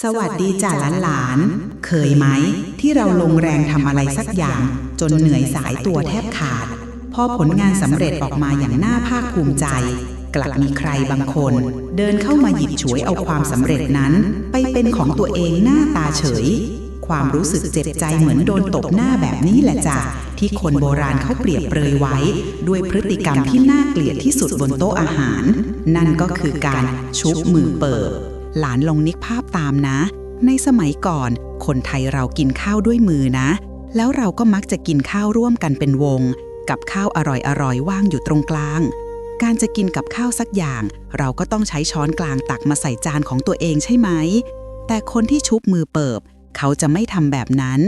สวัสดีจ่าหลานๆ เคยไหม ที่เราลงแรงทำอะไรสักอย่าง จนเหนื่อยสายตัวแทบขาด พอผลงานสำเร็จออกมาอย่างน่าภาคภูมิใจ กลับมีใครบางคน เดินเข้ามาหยิบฉวยเอาความสำเร็จนั้น ไปเป็นของตัวเองหน้าตาเฉย ความรู้สึกเจ็บใจเหมือนโดนตบหน้าแบบนี้แหละจ้ะที่คนโบราณเขาเปรียบเปรยไว้ ด้วยพฤติกรรมที่น่าเกลียดที่สุดบนโต๊ะอาหาร นั่นก็คือการชุบมือเปิบ หลานลองนึกภาพตามนะ ในสมัยก่อน คนไทยเรากินข้าวด้วยมือนะ แล้วเราก็มักจะกินข้าวร่วมกันเป็นวง กับข้าวอร่อยๆว่างอยู่ตรงกลาง การจะกินกับข้าวสักอย่าง เราก็ต้องใช้ช้อนกลางตักมาใส่จานของตัวเองใช่ไหม แต่คนที่ชุบมือเปิบ เขาจะไม่ทำแบบนั้น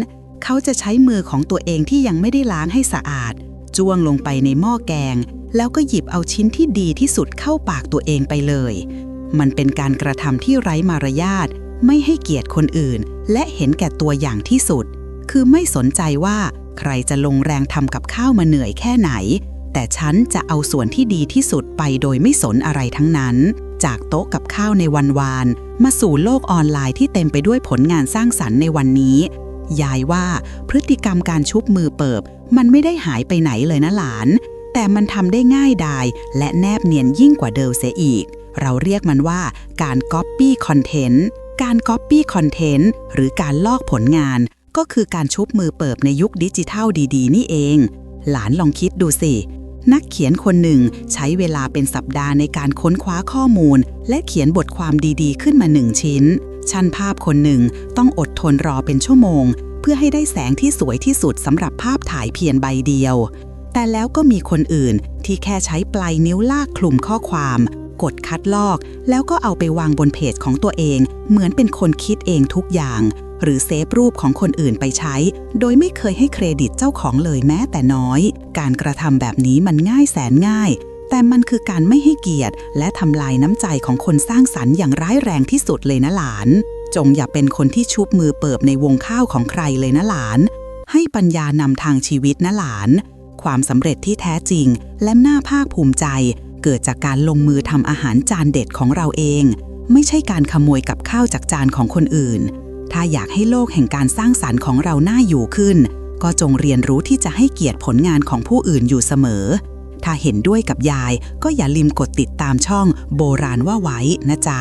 เขาจะใช้มือของตัวเองที่ยังไม่ได้ล้างให้สะอาด จ้วงลงไปในหม้อแกงแล้วก็หยิบเอาชิ้นที่ดีที่สุดเข้าปากตัวเองไปเลย มันเป็นการกระทำที่ไร้มารยาทไม่ให้เกียรติคนอื่น และเห็นแก่ตัวอย่างที่สุด คือไม่สนใจว่าใครจะลงแรงทำกับข้าวมาเหนื่อยแค่ไหน แต่ฉันจะเอาส่วนที่ดีที่สุดไปโดยไม่สนอะไรทั้งนั้น จากโต๊ะกับข้าวในวันวาน มาสู่โลกออนไลน์ที่เต็มไปด้วยผลงานสร้างสรรค์ในวันนี้ ยายว่าพฤติกรรมการชุบมือเปิบ มันไม่ได้หายไปไหนเลยนะหลาน แต่มันทำได้ง่ายดายและแนบเนียนยิ่งกว่าเดิมเสียอีก เราเรียกมันว่าการ Copy Content การ Copy Content หรือการลอกผลงาน ก็คือการชุบมือเปิบในยุคดิจิทัลดีๆ นี่เอง หลานลองคิดดูสิ นักเขียนคนหนึ่งใช้เวลาเป็นสัปดาห์ในการค้นคว้าข้อมูล และเขียนบทความดีๆ ขึ้นมาหนึ่งชิ้น ช่างภาพคนหนึ่งต้องอดทนรอเป็นชั่วโมง เพื่อให้ได้แสงที่สวยที่สุดสำหรับภาพถ่ายเพียงใบเดียวแต่แล้วก็มีคนอื่นที่แค่ใช้ปลายนิ้วลากคลุมข้อความ กดคัดลอก แล้วก็เอาไปวางบนเพจของตัวเอง เหมือนเป็นคนคิดเองทุกอย่าง หรือเซฟรูปของคนอื่นไปใช้ โดยไม่เคยให้เครดิตเจ้าของเลยแม้แต่น้อย การกระทำแบบนี้มันง่ายแสนง่าย แต่มันคือการไม่ให้เกียรติ และทำลายน้ำใจของคนสร้างสรรค์อย่างร้ายแรงที่สุดเลยนะหลาน จงอย่าเป็นคนที่ชุบมือเปิบในวงข้าวของใครเลยนะหลาน ให้ปัญญานำทางชีวิตนะหลาน ความสำเร็จที่แท้จริง และน่าภาคภูมิใจ เกิดจากการลงมือทำอาหารจานเด็ดของเราเอง ไม่ใช่การขโมยกับข้าวจากจานของคนอื่น ถ้าอยากให้โลกแห่งการสร้างสรรค์ของเราน่าอยู่ขึ้น ก็จงเรียนรู้ที่จะให้เกียรติผลงานของผู้อื่นอยู่เสมอ ถ้าเห็นด้วยกับยายก็อย่าลืมกดติดตามช่องโบราณว่าไว้นะจ๊ะ